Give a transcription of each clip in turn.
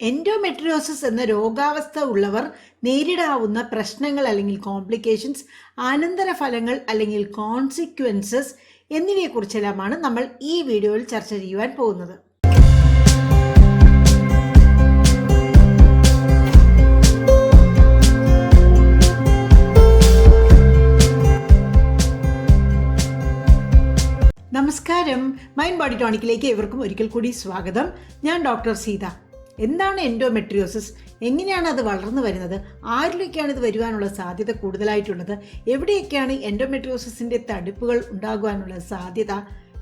Endometriosis എന്ന രോഗാവസ്ഥ ഉള്ളവർ നേരിടാവുന്ന പ്രശ്നങ്ങൾ അല്ലെങ്കിൽ കോംപ്ലിക്കേഷൻസ് അനന്തരഫലങ്ങൾ അല്ലെങ്കിൽ കോൺസിക്വൻസസ് എന്നിവയെക്കുറിച്ചെല്ലാമാണ് നമ്മൾ ഈ വീഡിയോയിൽ ചർച്ച ചെയ്യുവാൻ പോകുന്നത്. നമസ്കാരം. മൈൻഡ് ബോഡി ടോണിക്കിലേക്ക് ഇവർക്കും ഒരിക്കൽ കൂടി സ്വാഗതം. ഞാൻ ഡോക്ടർ സീത. എന്താണ് എൻഡോമെട്രിയോസിസ് എങ്ങനെയാണ് അത് വളർന്നു വരുന്നത്? ആരിലേക്കാണ് ഇത് വരുവാനുള്ള സാധ്യത കൂടുതലായിട്ടുള്ളത്? എവിടെയൊക്കെയാണ് എൻഡോമെട്രിയോസിസിന്റെ തടുപ്പുകൾ ഉണ്ടാകുവാനുള്ള സാധ്യത?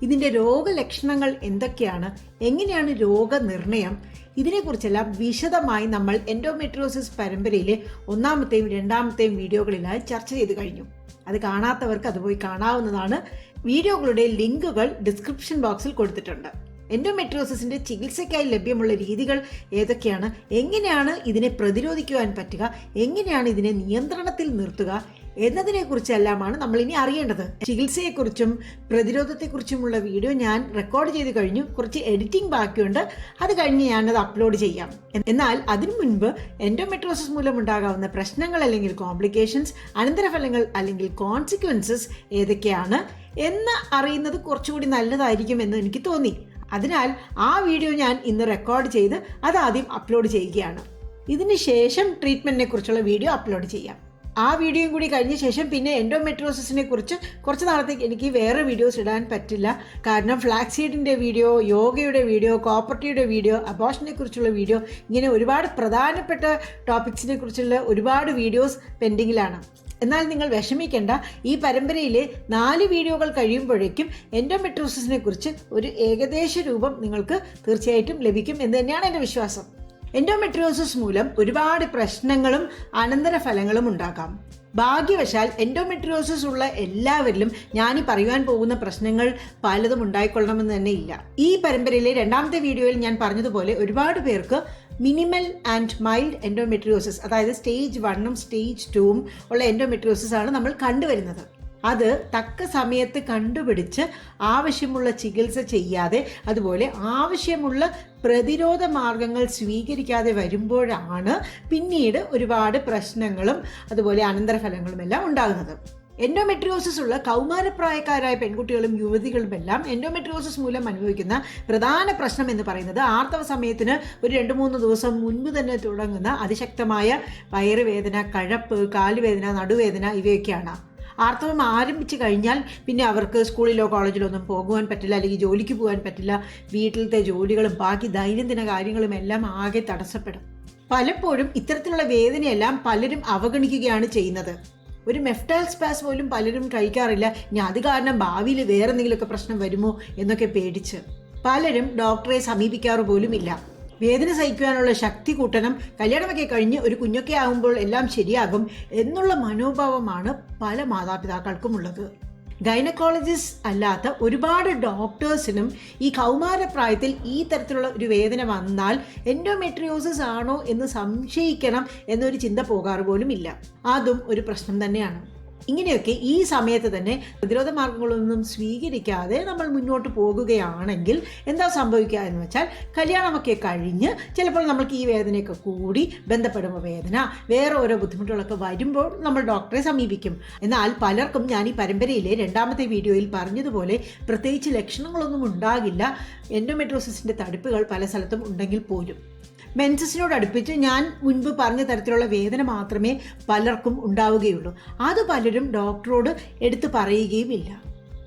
ഇതിന്റെ രോഗലക്ഷണങ്ങൾ എന്തൊക്കെയാണ്? എങ്ങനെയാണ് രോഗനിർണയം? ഇതിനെക്കുറിച്ചെല്ലാം വിശദമായി നമ്മൾ എൻഡോമെട്രിയോസിസ് പരമ്പരയിലെ ഒന്നാമത്തെയും രണ്ടാമത്തെയും വീഡിയോകളിലായി ചർച്ച ചെയ്ത് കഴിഞ്ഞു. അത് കാണാത്തവർക്ക് അത് പോയി കാണാവുന്നതാണ്. വീഡിയോകളുടെ ലിങ്കുകൾ ഡിസ്ക്രിപ്ഷൻ ബോക്സിൽ കൊടുത്തിട്ടുണ്ട്. എൻഡോമെട്രിയോസിസിന്റെ ചികിത്സയ്ക്കായി ലഭ്യമുള്ള രീതികൾ ഏതൊക്കെയാണ്? എങ്ങനെയാണ് ഇതിനെ പ്രതിരോധിക്കുവാൻ പറ്റുക? എങ്ങനെയാണ് ഇതിനെ നിയന്ത്രണത്തിൽ നിർത്തുക? എന്നതിനെക്കുറിച്ചെല്ലാമാണ് നമ്മൾ ഇനി അറിയേണ്ടത്. ചികിത്സയെക്കുറിച്ചും പ്രതിരോധത്തെക്കുറിച്ചുമുള്ള വീഡിയോ ഞാൻ റെക്കോർഡ് ചെയ്ത് കഴിഞ്ഞു. കുറച്ച് എഡിറ്റിംഗ് ബാക്കിയുണ്ട്. അത് കഴിഞ്ഞ് ഞാനത് അപ്ലോഡ് ചെയ്യാം. എന്നാൽ അതിനു മുൻപ് എൻഡോമെട്രോസിസ് മൂലം ഉണ്ടാകാവുന്ന പ്രശ്നങ്ങൾ അല്ലെങ്കിൽ കോംപ്ലിക്കേഷൻസ് അനന്തരഫലങ്ങൾ അല്ലെങ്കിൽ കോൺസിക്വൻസസ് ഏതൊക്കെയാണ്? എന്ന് അറിയുന്നത് കുറച്ചുകൂടി നല്ലതായിരിക്കും എന്ന് എനിക്ക് തോന്നി. അതിനാൽ ആ വീഡിയോ ഞാൻ ഇന്ന് റെക്കോർഡ് ചെയ്ത് അത് ആദ്യം അപ്ലോഡ് ചെയ്യുകയാണ്. ഇതിന് ശേഷം ട്രീറ്റ്മെന്റിനെ കുറിച്ചുള്ള വീഡിയോ അപ്ലോഡ് ചെയ്യാം. ആ വീഡിയോയും കൂടി കഴിഞ്ഞ ശേഷം പിന്നെ എൻഡോമെട്രോസിസിനെ കുറിച്ച് കുറച്ച് നാളത്തേക്ക് എനിക്ക് വേറെ വീഡിയോസ് ഇടാൻ പറ്റില്ല. കാരണം ഫ്ലാക്സീഡിന്റെ വീഡിയോ യോഗയുടെ വീഡിയോ കോപ്പർട്ടിയുടെ വീഡിയോ അബോഷനെ കുറിച്ചുള്ള വീഡിയോ ഇങ്ങനെ ഒരുപാട് പ്രധാനപ്പെട്ട ടോപ്പിക്സിനെ കുറിച്ചുള്ള ഒരുപാട് വീഡിയോസ് പെൻഡിങ്ങിലാണ് എന്നാൽ നിങ്ങൾ വിഷമിക്കേണ്ട. ഈ പരമ്പരയിലെ നാല് വീഡിയോകൾ കഴിയുമ്പോഴേക്കും എൻഡോമെട്രോസിസിനെ കുറിച്ച് ഒരു ഏകദേശ രൂപം നിങ്ങൾക്ക് തീർച്ചയായിട്ടും ലഭിക്കും എന്ന് തന്നെയാണ് എന്റെ വിശ്വാസം. എൻഡോമെട്രിയോസിസ് മൂലം ഒരുപാട് പ്രശ്നങ്ങളും അനന്തരഫലങ്ങളും ഉണ്ടാക്കാം ഭാഗ്യവശാൽ എൻഡോമെട്രിയോസിസ് ഉള്ള എല്ലാവരിലും ഞാൻ ഈ പറയുവാൻ പോകുന്ന പ്രശ്നങ്ങൾ പലതും ഉണ്ടായിക്കൊള്ളണമെന്ന് തന്നെ ഇല്ല. ഈ പരമ്പരയിലെ രണ്ടാമത്തെ വീഡിയോയിൽ ഞാൻ പറഞ്ഞതുപോലെ ഒരുപാട് പേർക്ക് മിനിമൽ ആൻഡ് മൈൽഡ് എൻഡോമെട്രിയോസിസ് അതായത് സ്റ്റേജ് വണ്ണും സ്റ്റേജ് ടൂവും ഉള്ള എൻഡോമെട്രിയോസിസ് ആണ് നമ്മൾ കണ്ടുവരുന്നത്. അത് തക്ക സമയത്ത് കണ്ടുപിടിച്ച് ആവശ്യമുള്ള ചികിത്സ ചെയ്യാതെ അതുപോലെ ആവശ്യമുള്ള പ്രതിരോധ മാർഗങ്ങൾ സ്വീകരിക്കാതെ വരുമ്പോഴാണ് പിന്നീട് ഒരുപാട് പ്രശ്നങ്ങളും അതുപോലെ അനന്തരഫലങ്ങളും എല്ലാം ഉണ്ടാകുന്നത്. എൻഡോമെട്രിയോസിസ് ഉള്ള കൗമാരപ്രായക്കാരായ പെൺകുട്ടികളും യുവതികളും എല്ലാം എൻഡോമെട്രിയോസിസ് മൂലം അനുഭവിക്കുന്ന പ്രധാന പ്രശ്നം എന്ന് പറയുന്നത് ആർത്തവ സമയത്തിന് ഒരു രണ്ട് മൂന്ന് ദിവസം മുൻപ് തന്നെ തുടങ്ങുന്ന അതിശക്തമായ വയറുവേദന കഴപ്പ് കാലുവേദന നടുവേദന ഇവയൊക്കെയാണ്. ആർത്തവം ആരംഭിച്ചു കഴിഞ്ഞാൽ പിന്നെ അവർക്ക് സ്കൂളിലോ കോളേജിലോ ഒന്നും പോകുവാൻ പറ്റില്ല അല്ലെങ്കിൽ ജോലിക്ക് പോകാൻ പറ്റില്ല വീട്ടിലത്തെ ജോലികളും ബാക്കി ദൈനംദിന കാര്യങ്ങളും എല്ലാം ആകെ തടസ്സപ്പെടും. പലപ്പോഴും ഇത്തരത്തിലുള്ള വേദനയെല്ലാം പലരും അവഗണിക്കുകയാണ് ചെയ്യുന്നത്. ഒരു മെഫ്റ്റാൽ സ്പാസ് പോലും പലരും കഴിക്കാറില്ല. ഇനി അത് കാരണം ഭാവിയിൽ വേറെ എന്തെങ്കിലുമൊക്കെ പ്രശ്നം വരുമോ എന്നൊക്കെ പേടിച്ച്. പലരും ഡോക്ടറെ സമീപിക്കാറ് പോലുമില്ല. വേദന സഹിക്കുവാനുള്ള ശക്തി കൂട്ടണം. കല്യാണമൊക്കെ കഴിഞ്ഞ് ഒരു കുഞ്ഞൊക്കെ ആകുമ്പോൾ എല്ലാം ശരിയാകും എന്നുള്ള മനോഭാവമാണ് പല മാതാപിതാക്കൾക്കും ഉള്ളത്. ഗൈനക്കോളജിസ്റ്റ് അല്ലാത്ത ഒരുപാട് ഡോക്ടേഴ്സിനും ഈ കൗമാരപ്രായത്തിൽ ഈ തരത്തിലുള്ള ഒരു വേദന വന്നാൽ എൻഡോമെട്രിയോസിസ് ആണോ എന്ന് സംശയിക്കണം എന്നൊരു ചിന്ത പോകാറ് പോലും ഇല്ല അതും ഒരു പ്രശ്നം തന്നെയാണ്. ഇങ്ങനെയൊക്കെ ഈ സമയത്ത് തന്നെ പ്രതിരോധ മാർഗങ്ങളൊന്നും സ്വീകരിക്കാതെ നമ്മൾ മുന്നോട്ട് പോകുകയാണെങ്കിൽ എന്താ സംഭവിക്കുക എന്ന് വെച്ചാൽ കല്യാണമൊക്കെ കഴിഞ്ഞ് ചിലപ്പോൾ നമ്മൾക്ക് ഈ വേദനയൊക്കെ കൂടി ബന്ധപ്പെടുമ്പോൾ വേദന വേറെ ഓരോ ബുദ്ധിമുട്ടുകളൊക്കെ വരുമ്പോൾ നമ്മൾ ഡോക്ടറെ സമീപിക്കും. എന്നാൽ പലർക്കും ഞാൻ ഈ പരമ്പരയിലെ രണ്ടാമത്തെ വീഡിയോയിൽ പറഞ്ഞതുപോലെ പ്രത്യേകിച്ച് ലക്ഷണങ്ങളൊന്നും ഉണ്ടാകില്ല. എൻഡോമെട്രോസിസിന്റെ തടുപ്പുകൾ പല സ്ഥലത്തും ഉണ്ടെങ്കിൽ പോലും. മെൻസസിനോട് അടുപ്പിച്ച് ഞാൻ മുൻപ് പറഞ്ഞ തരത്തിലുള്ള വേദന മാത്രമേ പലർക്കും ഉണ്ടാവുകയുള്ളൂ. അത് പലരും ഡോക്ടറോട് എടുത്തു പറയുകയും ഇല്ല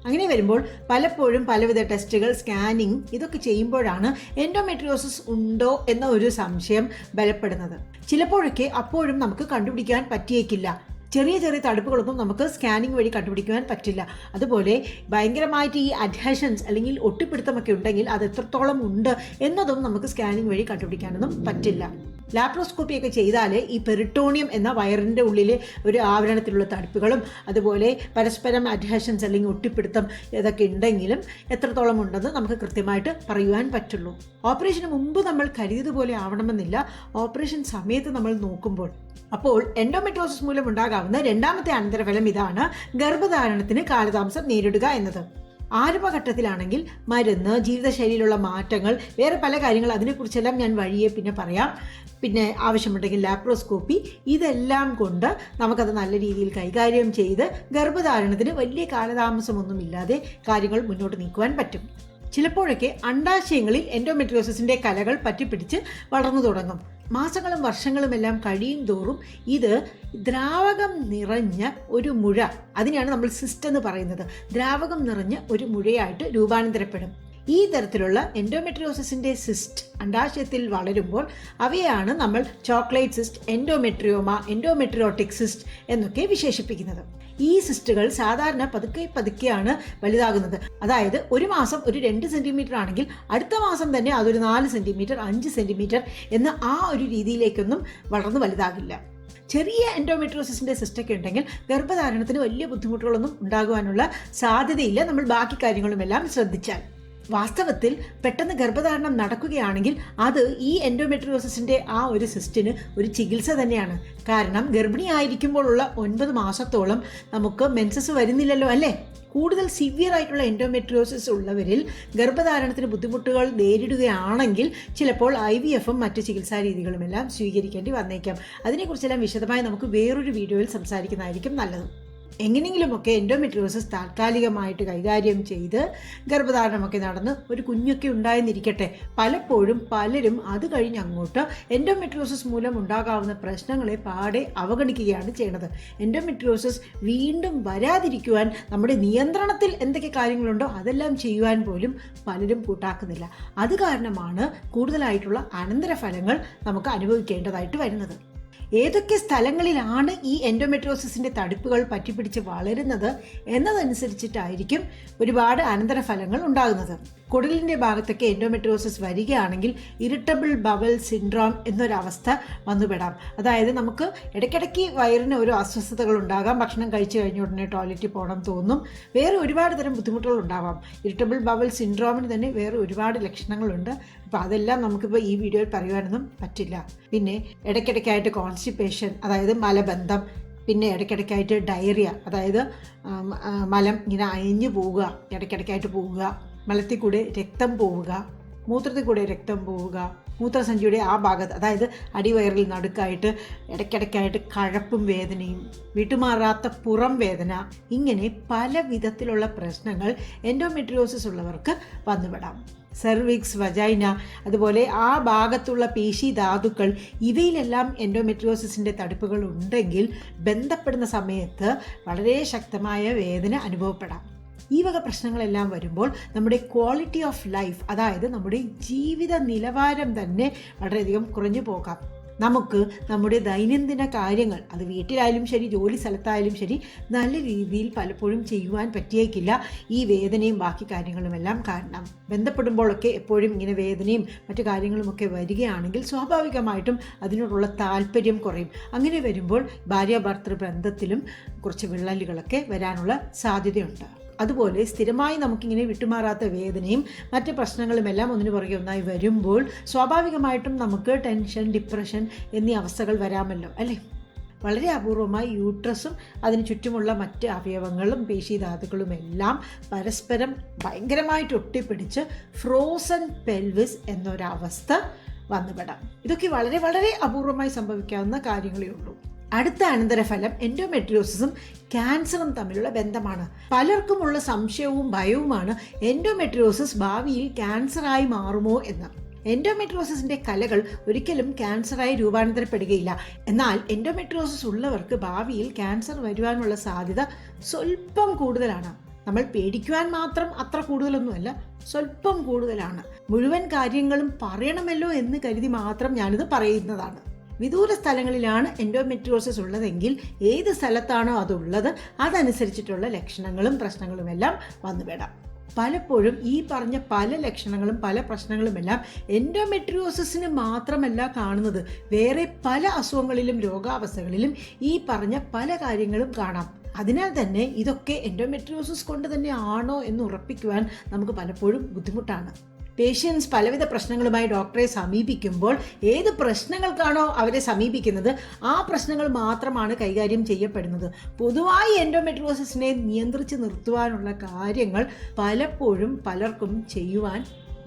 അങ്ങനെ വരുമ്പോൾ പലപ്പോഴും പലവിധ ടെസ്റ്റുകൾ സ്കാനിങ് ഇതൊക്കെ ചെയ്യുമ്പോഴാണ് എൻഡോമെട്രിയോസിസ് ഉണ്ടോ എന്ന ഒരു സംശയം ബലപ്പെടുന്നത്. ചിലപ്പോഴൊക്കെ അപ്പോഴും നമുക്ക് കണ്ടുപിടിക്കാൻ പറ്റിയേക്കില്ല. ചെറിയ ചെറിയ തടുപ്പുകളൊന്നും നമുക്ക് സ്കാനിങ് വഴി കണ്ടുപിടിക്കുവാൻ പറ്റില്ല. അതുപോലെ ഭയങ്കരമായിട്ട് ഈ അഡ്ഹഷൻസ് അല്ലെങ്കിൽ ഒട്ടിപ്പിടുത്തമൊക്കെ ഉണ്ടെങ്കിൽ അത് എത്രത്തോളം ഉണ്ട് എന്നതും നമുക്ക് സ്കാനിങ് വഴി കണ്ടുപിടിക്കാനൊന്നും പറ്റില്ല. ലാപ്രോസ്കോപ്പി ഒക്കെ ചെയ്താൽ ഈ പെറിട്ടോണിയം എന്ന വയറിന്റെ ഉള്ളിലെ ഒരു ആവരണത്തിലുള്ള തടുപ്പുകളും അതുപോലെ പരസ്പരം അഡ്ഹഷൻസ് അല്ലെങ്കിൽ ഒട്ടിപ്പിടുത്തം ഇതൊക്കെ ഉണ്ടെങ്കിലും എത്രത്തോളം ഉണ്ടെന്ന് നമുക്ക് കൃത്യമായിട്ട് പറയുവാൻ പറ്റുള്ളൂ. ഓപ്പറേഷന് മുമ്പ് നമ്മൾ കരുതിയതുപോലെ ആവണമെന്നില്ല. ഓപ്പറേഷൻ സമയത്ത് നമ്മൾ നോക്കുമ്പോൾ. അപ്പോൾ എൻഡോമെട്രോസിസ് മൂലം ഉണ്ടാകാവുന്ന രണ്ടാമത്തെ അനന്തരഫലം ഇതാണ് ഗർഭധാരണത്തിന് കാലതാമസം നേരിടുക എന്നത്. ആരംഭഘട്ടത്തിലാണെങ്കിൽ മരുന്ന് ജീവിതശൈലിയിലുള്ള മാറ്റങ്ങൾ വേറെ പല കാര്യങ്ങൾ അതിനെക്കുറിച്ചെല്ലാം ഞാൻ വഴിയെ പിന്നെ പറയാം. പിന്നെ ആവശ്യമുണ്ടെങ്കിൽ ലാപ്രോസ്കോപ്പി ഇതെല്ലാം കൊണ്ട് നമുക്കത് നല്ല രീതിയിൽ കൈകാര്യം ചെയ്ത് ഗർഭധാരണത്തിന് വലിയ കാലതാമസമൊന്നുമില്ലാതെ കാര്യങ്ങൾ മുന്നോട്ട് നീക്കുവാൻ പറ്റും. ചിലപ്പോഴൊക്കെ അണ്ടാശയങ്ങളിൽ എൻഡോമെട്രിയോസിന്റെ കലകൾ പറ്റിപ്പിടിച്ച് വളർന്നു തുടങ്ങും. മാസങ്ങളും വർഷങ്ങളുമെല്ലാം കഴിയും തോറും ഇത് ദ്രാവകം നിറഞ്ഞ ഒരു മുഴ അതിനെയാണ് നമ്മൾ സിസ്റ്റ് എന്ന് പറയുന്നത്. ദ്രാവകം നിറഞ്ഞ ഒരു മുഴയായിട്ട് രൂപാന്തരപ്പെടും. ഈ തരത്തിലുള്ള എൻഡോമെട്രിയോസിന്റെ സിസ്റ്റ് അണ്ടാശയത്തിൽ വളരുമ്പോൾ അവയാണ് നമ്മൾ chocolate cyst endometrioma endometriotic cyst എന്നൊക്കെ വിശേഷിപ്പിക്കുന്നത്. ഈ സിസ്റ്റുകൾ സാധാരണ പതുക്കെ പതുക്കെയാണ് വലുതാകുന്നത്. അതായത് ഒരു മാസം ഒരു രണ്ട് സെന്റിമീറ്റർ ആണെങ്കിൽ അടുത്ത മാസം തന്നെ അതൊരു നാല് സെന്റിമീറ്റർ അഞ്ച് സെന്റിമീറ്റർ എന്ന് ആ ഒരു രീതിയിലേക്കൊന്നും വളർന്നു വലുതാകില്ല. ചെറിയ എൻഡോമെട്രോസിസിന്റെ സിസ്റ്റൊക്കെ ഉണ്ടെങ്കിൽ ഗർഭധാരണത്തിന് വലിയ ബുദ്ധിമുട്ടുകളൊന്നും ഉണ്ടാകുവാനുള്ള സാധ്യതയില്ല. നമ്മൾ ബാക്കി കാര്യങ്ങളുമെല്ലാം ശ്രദ്ധിച്ചാൽ. വാസ്തവത്തിൽ പെട്ടെന്ന് ഗർഭധാരണം നടക്കുകയാണെങ്കിൽ അത് ഈ എൻഡോമെട്രിയോസിന്റെ ആ ഒരു സിസ്റ്റിന് ഒരു ചികിത്സ തന്നെയാണ്. കാരണം ഗർഭിണിയായിരിക്കുമ്പോഴുള്ള ഒൻപത് മാസത്തോളം നമുക്ക് മെൻസസ് വരുന്നില്ലല്ലോ അല്ലേ? കൂടുതൽ സിവിയർ ആയിട്ടുള്ള എൻഡോമെട്രിയോസിസ് ഉള്ളവരിൽ ഗർഭധാരണത്തിന് ബുദ്ധിമുട്ടുകൾ നേരിടുകയാണെങ്കിൽ ചിലപ്പോൾ ഐ വി എഫും മറ്റ് ചികിത്സാ രീതികളുമെല്ലാം സ്വീകരിക്കേണ്ടി വന്നേക്കാം. അതിനെക്കുറിച്ചെല്ലാം വിശദമായി നമുക്ക് വേറൊരു വീഡിയോയിൽ സംസാരിക്കുന്നതായിരിക്കും നല്ലത്. എങ്ങനെയെങ്കിലുമൊക്കെ എൻഡോമെട്രിയോസിസ് താൽക്കാലികമായിട്ട് കൈകാര്യം ചെയ്ത് ഗർഭധാരണമൊക്കെ നടന്ന് ഒരു കുഞ്ഞൊക്കെ ഉണ്ടായെന്നിരിക്കട്ടെ. പലപ്പോഴും പലരും അത് കഴിഞ്ഞ് അങ്ങോട്ട് എൻഡോമെട്രിയോസിസ് മൂലം ഉണ്ടാകാവുന്ന പ്രശ്നങ്ങളെ പാടെ അവഗണിക്കുകയാണ് ചെയ്യുന്നത് എൻഡോമെട്രിയോസിസ് വീണ്ടും വരാതിരിക്കുവാൻ നമ്മുടെ നിയന്ത്രണത്തിൽ എന്തൊക്കെ കാര്യങ്ങളുണ്ടോ അതെല്ലാം ചെയ്യുവാൻ പോലും പലരും കൂട്ടാക്കുന്നില്ല. അത് കാരണമാണ് കൂടുതലായിട്ടുള്ള അനന്തരഫലങ്ങൾ നമുക്ക് അനുഭവിക്കേണ്ടതായിട്ട് വരുന്നത്. ഏതൊക്കെ സ്ഥലങ്ങളിലാണ് ഈ എൻഡോമെട്രോസിസിന്റെ തടിപ്പുകൾ പറ്റിപ്പിടിച്ച് വളരുന്നത് എന്നതനുസരിച്ചിട്ടായിരിക്കും ഒരുപാട് അനന്തരഫലങ്ങൾ ഉണ്ടാകുന്നത്. കുടലിന്റെ ഭാഗത്തൊക്കെ എൻഡോമെട്രോസിസ് വരികയാണെങ്കിൽ ഇറിറ്റബിൾ ബവൽ സിൻഡ്രോം എന്നൊരവസ്ഥ വന്നുപെടാം. അതായത് നമുക്ക് ഇടയ്ക്കിടയ്ക്ക് വയറിന് ഒരു അസ്വസ്ഥതകൾ ഉണ്ടാകാം ഭക്ഷണം കഴിച്ചു കഴിഞ്ഞ ഉടനെ ടോയ്ലറ്റിൽ പോകണം തോന്നും വേറെ ഒരുപാട് തരം ബുദ്ധിമുട്ടുകൾ ഉണ്ടാവാം. ഇറിറ്റബിൾ ബവൽ സിൻഡ്രോമിന് തന്നെ വേറെ ഒരുപാട് ലക്ഷണങ്ങളുണ്ട്. അപ്പോൾ അതെല്ലാം നമുക്കിപ്പോൾ ഈ വീഡിയോയിൽ പറയുവാനൊന്നും പറ്റില്ല. പിന്നെ ഇടയ്ക്കിടയ്ക്കായിട്ട് കോൺസ്റ്റിപ്പേഷൻ അതായത് മലബന്ധം പിന്നെ ഇടയ്ക്കിടയ്ക്കായിട്ട് ഡയറിയ അതായത് മലം ഇങ്ങനെ അയഞ്ഞു പോവുക ഇടയ്ക്കിടയ്ക്കായിട്ട് പോവുക മലത്തിൽ കൂടെ രക്തം പോവുക മൂത്രത്തിൽ കൂടെ രക്തം പോവുക മൂത്രസഞ്ചിയുടെ ആ ഭാഗത്ത് അതായത് അടിവയറിൽ നടുക്കായിട്ട് ഇടയ്ക്കിടയ്ക്കായിട്ട് കഴപ്പും വേദനയും വിട്ടുമാറാത്ത പുറം വേദന ഇങ്ങനെ പല വിധത്തിലുള്ള പ്രശ്നങ്ങൾ എൻഡോമെട്രിയോസിസ് ഉള്ളവർക്ക് വന്നുപെടാം. സെർവിക്സ് വജൈന അതുപോലെ ആ ഭാഗത്തുള്ള പേശി ധാതുക്കൾ ഇവയിലെല്ലാം എൻഡോമെട്രിയോസിസിന്റെ തടുപ്പുകൾ ഉണ്ടെങ്കിൽ ബന്ധപ്പെടുന്ന സമയത്ത് വളരെ ശക്തമായ വേദന അനുഭവപ്പെടാം. ഈ വക പ്രശ്നങ്ങളെല്ലാം വരുമ്പോൾ നമ്മുടെ ക്വാളിറ്റി ഓഫ് ലൈഫ് അതായത് നമ്മുടെ ജീവിത നിലവാരം തന്നെ വളരെയധികം കുറഞ്ഞു പോകാം. നമുക്ക് നമ്മുടെ ദൈനംദിന കാര്യങ്ങൾ അത് വീട്ടിലായാലും ശരി ജോലി സ്ഥലത്തായാലും ശരി നല്ല രീതിയിൽ പലപ്പോഴും ചെയ്യുവാൻ പറ്റിയേക്കില്ല. ഈ വേദനയും ബാക്കി കാര്യങ്ങളുമെല്ലാം കാരണം ബന്ധപ്പെടുമ്പോഴൊക്കെ എപ്പോഴും ഇങ്ങനെ വേദനയും മറ്റു കാര്യങ്ങളുമൊക്കെ വരികയാണെങ്കിൽ സ്വാഭാവികമായിട്ടും അതിനോടുള്ള താല്പര്യം കുറയും. അങ്ങനെ വരുമ്പോൾ ഭാര്യ ഭർത്തൃ ബന്ധത്തിലും കുറച്ച് വിള്ളലുകളൊക്കെ വരാനുള്ള സാധ്യതയുണ്ട്. അതുപോലെ സ്ഥിരമായി നമുക്കിങ്ങനെ വിട്ടുമാറാത്ത വേദനയും മറ്റ് പ്രശ്നങ്ങളുമെല്ലാം ഒന്നിനു പുറകെ ഒന്നായി വരുമ്പോൾ സ്വാഭാവികമായിട്ടും നമുക്ക് ടെൻഷൻ ഡിപ്രഷൻ എന്നീ അവസ്ഥകൾ വരാമല്ലോ അല്ലേ? വളരെ അപൂർവമായി യൂട്രസും അതിന് ചുറ്റുമുള്ള മറ്റ് അവയവങ്ങളും പേശീധാതുക്കളും എല്ലാം പരസ്പരം ഭയങ്കരമായിട്ട് ഒട്ടിപ്പിടിച്ച് ഫ്രോസൺ പെൽവിസ് എന്നൊരവസ്ഥ വന്നുപെടാം. ഇതൊക്കെ വളരെ വളരെ അപൂർവമായി സംഭവിക്കാവുന്ന കാര്യങ്ങളേ ഉള്ളൂ. അടുത്ത അനന്തരഫലം എൻഡോമെട്രിയോസിസും ക്യാൻസറും തമ്മിലുള്ള ബന്ധമാണ്. പലർക്കുമുള്ള സംശയവും ഭയവുമാണ് എൻഡോമെട്രിയോസിസ് ഭാവിയിൽ ക്യാൻസറായി മാറുമോ എന്ന്. എൻഡോമെട്രോസിസിന്റെ കലകൾ ഒരിക്കലും ക്യാൻസറായി രൂപാന്തരപ്പെടുകയില്ല. എന്നാൽ എൻഡോമെട്രിയോസിസ് ഉള്ളവർക്ക് ഭാവിയിൽ ക്യാൻസർ വരുവാനുള്ള സാധ്യത സ്വല്പം കൂടുതലാണ്. നമ്മൾ പേടിക്കുവാൻ മാത്രം അത്ര കൂടുതലൊന്നുമല്ല സ്വല്പം കൂടുതലാണ്. മുഴുവൻ കാര്യങ്ങളും പറയണമല്ലോ എന്ന് കരുതി മാത്രം ഞാനിത് പറയുന്നതാണ്. വിദൂര സ്ഥലങ്ങളിലാണ് എൻഡോമെട്രിയോസിസ് ഉള്ളതെങ്കിൽ ഏത് സ്ഥലത്താണോ അതുള്ളത് അതനുസരിച്ചിട്ടുള്ള ലക്ഷണങ്ങളും പ്രശ്നങ്ങളുമെല്ലാം വന്നുപെടാം പലപ്പോഴും ഈ പറഞ്ഞ പല ലക്ഷണങ്ങളും പല പ്രശ്നങ്ങളുമെല്ലാം എൻഡോമെട്രിയോസിന് മാത്രമല്ല കാണുന്നത്. വേറെ പല അസുഖങ്ങളിലും രോഗാവസ്ഥകളിലും ഈ പറഞ്ഞ പല കാര്യങ്ങളും കാണാം. അതിനാൽ തന്നെ ഇതൊക്കെ എൻഡോമെട്രിയോസിസ് കൊണ്ട് തന്നെ ആണോ എന്ന് ഉറപ്പിക്കുവാൻ നമുക്ക് പലപ്പോഴും ബുദ്ധിമുട്ടാണ്. പേഷ്യൻസ് പലവിധ പ്രശ്നങ്ങളുമായി ഡോക്ടറെ സമീപിക്കുമ്പോൾ ഏത് പ്രശ്നങ്ങൾക്കാണോ അവരെ സമീപിക്കുന്നത് ആ പ്രശ്നങ്ങൾ മാത്രമാണ് കൈകാര്യം ചെയ്യപ്പെടുന്നത്. പൊതുവായി എൻഡോമെട്രിയോസിസിനെ നിയന്ത്രിച്ച് നിർത്തുവാനുള്ള കാര്യങ്ങൾ പലപ്പോഴും പലർക്കും ചെയ്യുവാൻ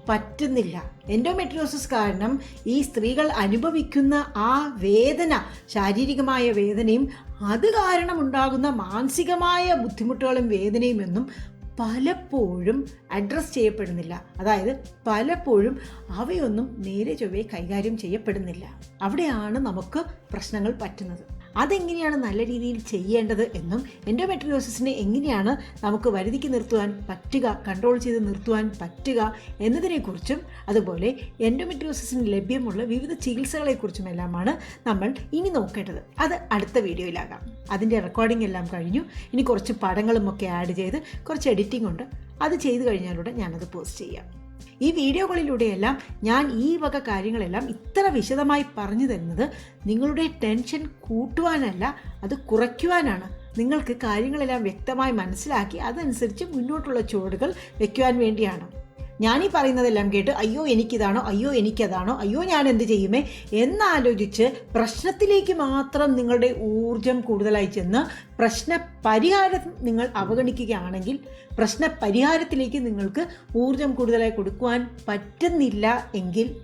പറ്റുന്നില്ല. എൻഡോമെട്രിയോസിസ് കാരണം ഈ സ്ത്രീകൾ അനുഭവിക്കുന്ന ആ വേദന ശാരീരികമായ വേദനയും അത് കാരണം ഉണ്ടാകുന്ന മാനസികമായ ബുദ്ധിമുട്ടുകളും വേദനയും എന്നും പലപ്പോഴും അഡ്രസ്സ് ചെയ്യപ്പെടുന്നില്ല. അതായത് പലപ്പോഴും അവയൊന്നും നേരെ ചൊവ്വേ കൈകാര്യം ചെയ്യപ്പെടുന്നില്ല. അവിടെയാണ് നമുക്ക് പ്രശ്നങ്ങൾ പറ്റുന്നത്. അതെങ്ങനെയാണ് നല്ല രീതിയിൽ ചെയ്യേണ്ടത് എന്നും എൻഡോമെട്രിയോസിസിനെ എങ്ങനെയാണ് നമുക്ക് വരുതിക്ക് നിർത്തുവാൻ പറ്റുക കൺട്രോൾ ചെയ്ത് നിർത്തുവാൻ പറ്റുക എന്നതിനെക്കുറിച്ചും അതുപോലെ എൻഡോമെട്രിയോസിസിന് ലഭ്യമുള്ള വിവിധ ചികിത്സകളെക്കുറിച്ചും എല്ലാമാണ് നമ്മൾ ഇനി നോക്കേണ്ടത്. അത് അടുത്ത വീഡിയോയിലാകാം. അതിന്റെ റെക്കോർഡിംഗ് എല്ലാം കഴിഞ്ഞു. ഇനി കുറച്ച് പടങ്ങളും ഒക്കെ ആഡ് ചെയ്ത് കുറച്ച് എഡിറ്റിംഗ് ഉണ്ട്. അത് ചെയ്ത് കഴിഞ്ഞാലൂടെ ഞാനത് പോസ്റ്റ് ചെയ്യാം. ഈ വീഡിയോകളിലൂടെയെല്ലാം ഞാൻ ഈ വക കാര്യങ്ങളെല്ലാം ഇത്ര വിശദമായി പറഞ്ഞു തരുന്നത് നിങ്ങളുടെ ടെൻഷൻ കൂട്ടുവാനല്ല അത് കുറയ്ക്കുവാനാണ്. നിങ്ങൾക്ക് കാര്യങ്ങളെല്ലാം വ്യക്തമായി മനസ്സിലാക്കി അതനുസരിച്ച് മുന്നോട്ടുള്ള ചുവടുകൾ വയ്ക്കുവാൻ വേണ്ടിയാണ്. ഞാനീ പറയുന്നതെല്ലാം കേട്ട് അയ്യോ എനിക്കിതാണോ അയ്യോ എനിക്കതാണോ അയ്യോ ഞാൻ എന്ത് ചെയ്യുമേ എന്നാലോചിച്ച് പ്രശ്നത്തിലേക്ക് മാത്രം നിങ്ങളുടെ ഊർജം കൂടുതലായി ചെന്ന് പ്രശ്ന പരിഹാരം നിങ്ങൾ അവഗണിക്കുകയാണെങ്കിൽ പ്രശ്ന പരിഹാരത്തിലേക്ക് നിങ്ങൾക്ക് ഊർജം കൂടുതലായി കൊടുക്കുവാൻ പറ്റുന്നില്ല എങ്കിൽ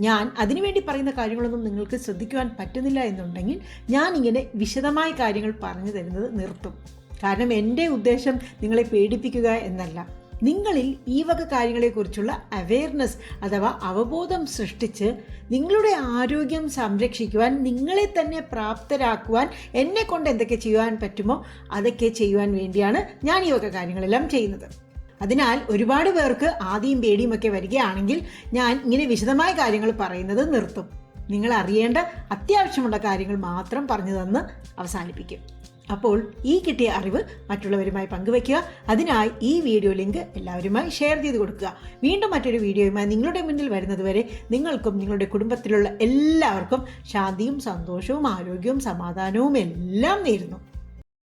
ഞാൻ അതിനുവേണ്ടി പറയുന്ന കാര്യങ്ങളൊന്നും നിങ്ങൾക്ക് ശ്രദ്ധിക്കുവാൻ പറ്റുന്നില്ല എന്നുണ്ടെങ്കിൽ ഞാൻ ഇങ്ങനെ വിശദമായ കാര്യങ്ങൾ പറഞ്ഞു തരുന്നത് നിർത്തും. കാരണം എന്റെ ഉദ്ദേശം നിങ്ങളെ പേടിപ്പിക്കുക എന്നല്ല. നിങ്ങളിൽ ഈ വക കാര്യങ്ങളെക്കുറിച്ചുള്ള അവെയർനെസ് അഥവാ അവബോധം സൃഷ്ടിച്ച് നിങ്ങളുടെ ആരോഗ്യം സംരക്ഷിക്കുവാൻ നിങ്ങളെ തന്നെ പ്രാപ്തരാക്കുവാൻ എന്നെ കൊണ്ട് എന്തൊക്കെ ചെയ്യുവാൻ പറ്റുമോ അതൊക്കെ ചെയ്യുവാൻ വേണ്ടിയാണ് ഞാൻ ഈ വക കാര്യങ്ങളെല്ലാം ചെയ്യുന്നത്. അതിനാൽ ഒരുപാട് പേർക്ക് ആദ്യം പേടിയും ഒക്കെ വരികയാണെങ്കിൽ ഞാൻ ഇങ്ങനെ വിശദമായ കാര്യങ്ങൾ പറയുന്നത് നിർത്തും. നിങ്ങൾ അറിയേണ്ട അത്യാവശ്യമുള്ള കാര്യങ്ങൾ മാത്രം പറഞ്ഞു തന്ന് അവസാനിപ്പിക്കും. അപ്പോൾ ഈ കിട്ടിയ അറിവ് മറ്റുള്ളവരുമായി പങ്കുവയ്ക്കുക അതിനായി ഈ വീഡിയോ ലിങ്ക് എല്ലാവരുമായി ഷെയർ ചെയ്ത് കൊടുക്കുക. വീണ്ടും മറ്റൊരു വീഡിയോയുമായി നിങ്ങളുടെ മുന്നിൽ വരുന്നതുവരെ നിങ്ങൾക്കും നിങ്ങളുടെ കുടുംബത്തിലുള്ള എല്ലാവർക്കും ശാന്തിയും സന്തോഷവും ആരോഗ്യവും സമാധാനവും എല്ലാം നേരുന്നു.